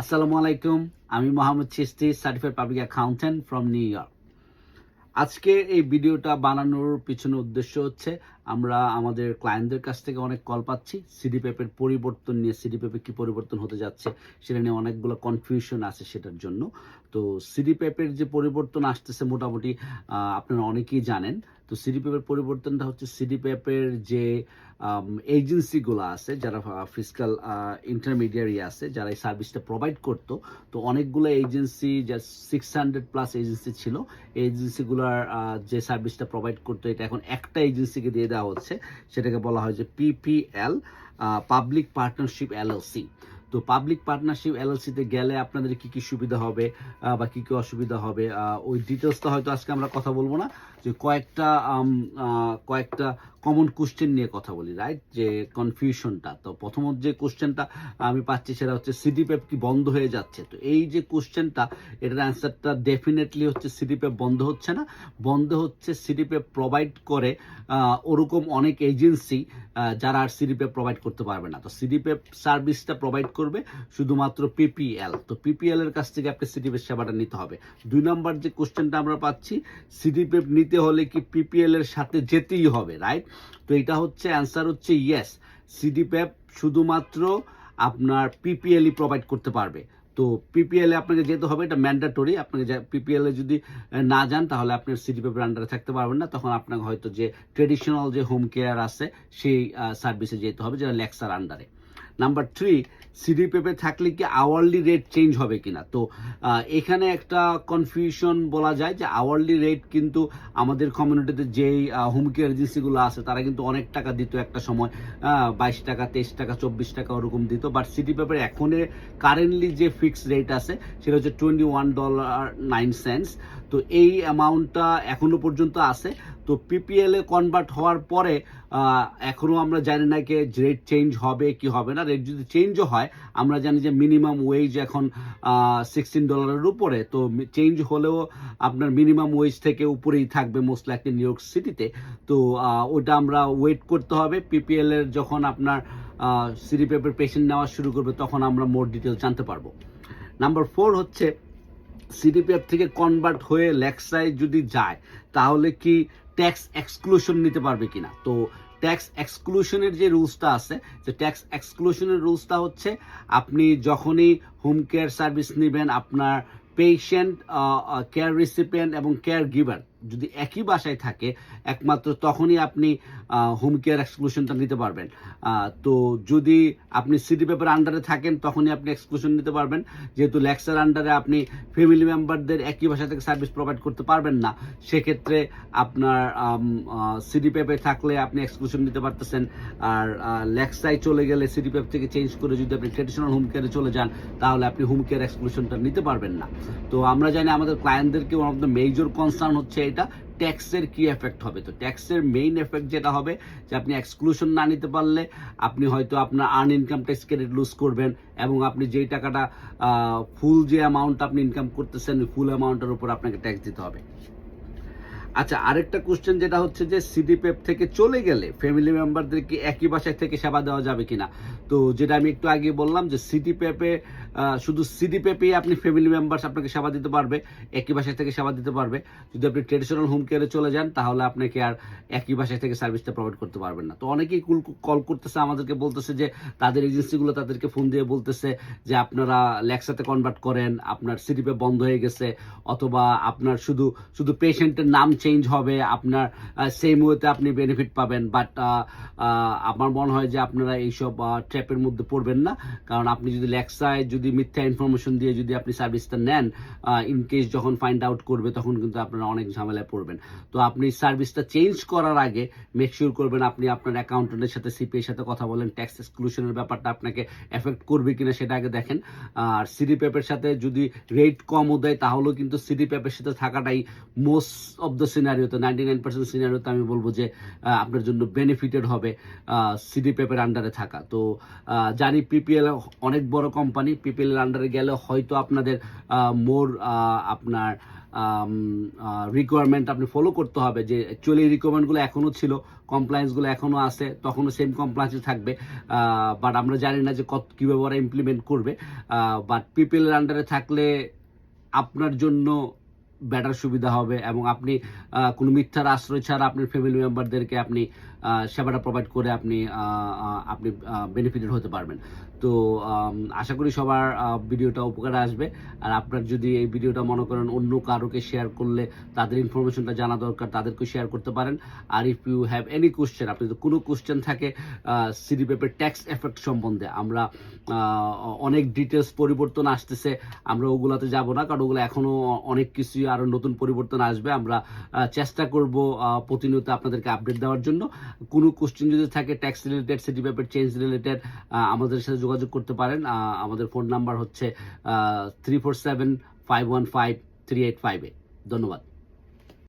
আসসালামু আলাইকুম, আমি Mohammad Chishti certified public accountant from New York আজকে এই ভিডিওটা বানানোর পিছনে উদ্দেশ্য হচ্ছে আমরা আমাদের ক্লায়েন্টদের কাছ থেকে অনেক কল পাচ্ছি। সিডি পেপের পরিবর্তন নিয়ে সিডি পেপে কি পরিবর্তন হতে যাচ্ছে সেটা নিয়ে অনেকগুলো কনফিউশন আছে সেটার জন্য। তো সিডি পেপের যে পরিবর্তন আসতেছে মোটামুটি আপনারা অনেকেই জানেন। তো সিডি পেপের পরিবর্তনটা হচ্ছে সিডি পেপের যে এজেন্সিগুলো আছে, যারা ফিজিক্যাল ইন্টারমিডিয়ারি আছে, যারা এই সার্ভিসটা প্রোভাইড করতো, তো অনেকগুলো এজেন্সি যা সিক্স হান্ড্রেড প্লাস এজেন্সি ছিল। এই এজেন্সিগুলোর যে সার্ভিসটা প্রোভাইড করতো, এটা এখন একটা এজেন্সিকে দিয়ে দেওয়া হচ্ছে। সেটাকে বলা হয় যে পিপিএল পাবলিক পার্টনারশিপ এলএলসি তো পাবলিক পার্টনারশিপ এলএলসিতে গেলে আপনাদের কি কি সুবিধা হবে বা কি কি অসুবিধা হবে ওই ডিটেলসটা হয়তো আজকে আমরা কথা বলব না। যে কয়েকটা কয়েকটা কমন কোশ্চেন নিয়ে কথা বলি রাইট যে কনফিউশনটা তো প্রথমত যে কোশ্চেনটা আমি পাচ্ছি সেটা হচ্ছে সিডি পেপ কি বন্ধ হয়ে যাচ্ছে? তো এই যে কোশ্চেনটা এটার অ্যান্সারটা ডেফিনেটলি হচ্ছে সিডি পেপ বন্ধ হচ্ছে না। বন্ধ হচ্ছে সিডি পেপ প্রোভাইড করে ওরকম অনেক এজেন্সি যারা আর সিডি পেপ প্রোভাইড করতে পারবে না। তো সিডি পেপ সার্ভিসটা প্রোভাইড করবে শুধুমাত্র পিপিএল তো পিপিএল এর কাছ থেকে আপনি সিডি পেপ সেবাটা নিতে হবে। দুই নম্বর যে কোশ্চেনটা আমরা পাচ্ছি সিডি পেপ নিতে হলে কি পিপিএল এর সাথে যেতেই হবে রাইট তো এটা হচ্ছে অ্যান্সার হচ্ছে ইয়েস সিডি পেপ শুধুমাত্র আপনার পিপিএলই প্রোভাইড করতে পারবে। তো পিপিএল এ আপনাকে যেতে হবে, এটা ম্যান্ডাটরি আপনাকে পিপিএল এ যদি না যান, তাহলে আপনি সিডি পেপের আন্ডারে থাকতে পারবেন না। তখন আপনাকে হয়তো যে ট্রেডিশনাল যে হোম কেয়ার আছে, সেই সার্ভিসে যেতে হবে, যেটা লেক্সার আন্ডারে নাম্বার থ্রি সিডি পেপে থাকলে কি আওয়ারলি রেট চেঞ্জ হবে কিনা? তো এখানে একটা কনফিউশন বলা যায় যে আওয়ারলি রেট কিন্তু আমাদের কমিউনিটিতে যেই হোম কেয়ার এজেন্সিগুলো আছে, তারা কিন্তু অনেক টাকা দিত একটা সময় বাইশ টাকা, তেইশ টাকা, চব্বিশ টাকা ওরকম দিত। বাট সিটি পেপার এখন কারেন্টলি যে ফিক্সড রেট আছে, সেটা হচ্ছে twenty one dollar nine cents তো এই অ্যামাউন্টটা এখনও পর্যন্ত আছে। তো পিপিএল কনভার্ট হওয়ার পরে আহ, এখনও আমরা জানি না কি রেট চেঞ্জ হবে কি হবে না। রেট যদি চেঞ্জও হয় আমরা জানি যে মিনিমাম ওয়েজ এখন সিক্সটিন ডলারের উপরে। তো চেঞ্জ হলেও আপনার মিনিমাম ওয়েজ থেকে উপরেই থাকবে মোস্ট লাইকলি নিউ ইয়র্ক সিটিতে তো ওটা আমরা ওয়েট করতে হবে। পিপিএল এর যখন আপনার সিডি পেপের পেশেন্ট নেওয়া শুরু করবে তখন আমরা মোর ডিটেল জানতে পারব। নাম্বার ফোর হচ্ছে সিডিপিএফ থেকে কনভার্ট হয়ে লেক্সায় যদি যায়, তাহলে কি ট্যাক্স এক্সক্লুশন নিতে পারবে কিনা? তো ট্যাক্স এক্সক্লুশনের যে রুলসটা আছে, যে ট্যাক্স এক্সক্লুশনের রুলসটা হচ্ছে আপনি যখনই হোম কেয়ার সার্ভিস নেবেন, আপনার পেশেন্ট কেয়ার রিসিপিয়েন্ট এবং কেয়ার গিভার যদি একই বাসায় থাকে, একমাত্র তখনই আপনি হোম কেয়ার এক্সক্লুশনটা নিতে পারবেন। তো যদি আপনি সিটি পেপার আন্ডারে থাকেন, তখনই আপনি এক্সক্লুশন নিতে পারবেন। যেহেতু ল্যাক্সের আন্ডারে আপনি ফ্যামিলি মেম্বারদের একই বাসা থেকে সার্ভিস প্রোভাইড করতে পারবেন না, সেক্ষেত্রে আপনার সিডি পেপে থাকলে আপনি এক্সক্লুশন নিতে পারতেছেন। আর ল্যাক্সায় চলে গেলে সিডি পেপ থেকে চেঞ্জ করে যদি আপনি ট্রেডিশনাল হোম কেয়ারে চলে যান, তাহলে আপনি হোম কেয়ার এক্সক্লুশনটা নিতে পারবেন না। তো আমরা জানি আমাদের ক্লায়েন্টদেরকে one of the major concern হচ্ছে এটা ট্যাক্সের কি এফেক্ট হবে? তো ট্যাক্সের মেইন এফেক্ট যেটা হবে, যে আপনি এক্সক্লুশন না নিতে পারলে আপনি হয়তো আপনার earn income tax credit lose করবেন এবং আপনি যেই টাকাটা ফুল যে অ্যামাউন্ট আপনি ইনকাম করতেছেন ফুল অ্যামাউন্টের উপর আপনাকে ট্যাক্স দিতে হবে। আচ্ছা আরেকটা কোশ্চেন যেটা হচ্ছে যে সিডি পেপ থেকে চলে গেলে ফ্যামিলি মেম্বারদেরকে একই বাসায় থেকে সেবা দেওয়া যাবে কিনা? তো যেটা আমি একটু আগে বললাম যে সিডি পেপে শুধু সিডি পেয়ে আপনি ফ্যামিলি মেম্বার্স আপনাকে সেবা দিতে পারবে, একই বাসায় থেকে সেবা দিতে পারবে। যদি আপনি ট্রেডিশনাল হোম কেয়ারে চলে যান, তাহলে আপনাকে আর একই বাসায় থেকে সার্ভিসটা প্রোভাইড করতে পারবেন না। তো অনেকেই কল করতেছে, আমাদেরকে বলতেছে যে, তাদের এজেন্সিগুলো তাদেরকে ফোন দিয়ে বলতেছে যে, আপনারা ল্যাক্সাতে কনভার্ট করেন, আপনার সিডি পেপ বন্ধ হয়ে গেছে, অথবা আপনার শুধু শুধু পেশেন্টের নাম চেঞ্জ হবে, আপনার সেম ওয়েতে আপনি বেনিফিট পাবেন। বাট আমার মনে হয় যে আপনারা এইসব ট্র্যাপের মধ্যে পড়বেন না। কারণ আপনি যদি লেক্সায় যদি মিথ্যা ইনফরমেশন দিয়ে যদি আপনি সার্ভিসটা নেন ইন কেস যখন ফাইন্ড আউট করবে, তখন কিন্তু আপনারা অনেক ঝামেলায় পড়বেন। তো আপনি সার্ভিসটা চেঞ্জ করার আগে মেক শিওর করবেন আপনি আপনার অ্যাকাউন্টেন্টের সাথে সিপিএর সাথে কথা বলেন। ট্যাক্স এক্সক্লুশনের ব্যাপারটা আপনাকে এফেক্ট করবে কিনা সেটা আগে দেখেন। আর সিডি পেপের সাথে যদি রেট কমও দেয়, তাহলেও কিন্তু সিডি পেপের সাথে থাকাটাই মোস্ট অফ দ্য সিনারিওতে নাইনটি নাইন পার্সেন্ট সিনারিওতে আমি বলব যে আপনার জন্য বেনিফিটেড হবে সিডি পেপের আন্ডারে থাকা। তো জানি পিপিএল অনেক বড় কোম্পানি পিপিএল এর আন্ডারে গেলে, হয়তো আপনাদের মোর আপনার রিকোয়ারমেন্ট আপনি ফলো করতে হবে যে অ্যাকচুয়ালি রিকোয়ারমেন্টগুলো এখনও ছিল কমপ্লায়েন্সগুলো এখনও আছে, তখনও সেম কমপ্লায়েন্সে থাকবে বাট আমরা জানি না যে কত, কীভাবে ওরা ইমপ্লিমেন্ট করবে বাট পিপিএল এর আন্ডারে থাকলে আপনার জন্য বেটার সুবিধা হবে এবং আপনি কোনো মিথ্যার আশ্রয় ছাড়া আপনার ফ্যামিলি মেম্বারদেরকে আপনি সেবাটা প্রোভাইড করে আপনি আপনি বেনিফিটেড হতে পারবেন। তো আশা করি সবার ভিডিওটা উপকারে আসবে। আর আপনার যদি এই ভিডিওটা মনে করেন অন্য কারোকে শেয়ার করলে তাদের ইনফরমেশনটা জানা দরকার তাদেরকে শেয়ার করতে পারেন। আর if you have any question আপনি যদি কোনো কোশ্চেন থাকে সিডি পেপের ট্যাক্স এফেক্ট সম্বন্ধে, আমরা অনেক ডিটেলস পরিবর্তন আসতেছে, আমরা ওগুলাতে যাব না, কারণ ওগুলো এখনও অনেক কিছুই আরও নতুন পরিবর্তন আসবে। আমরা চেষ্টা করব প্রতিনিয়ত আপনাদেরকে আপডেট দেওয়ার জন্য। কোনো কোশ্চেন যদি থাকে tax related city paper change related আমাদের সাথে যোগাযোগ করতে পারেন। আমাদের ফোন নাম্বার হচ্ছে three four seven five one five three eight ফাইভে ধন্যবাদ।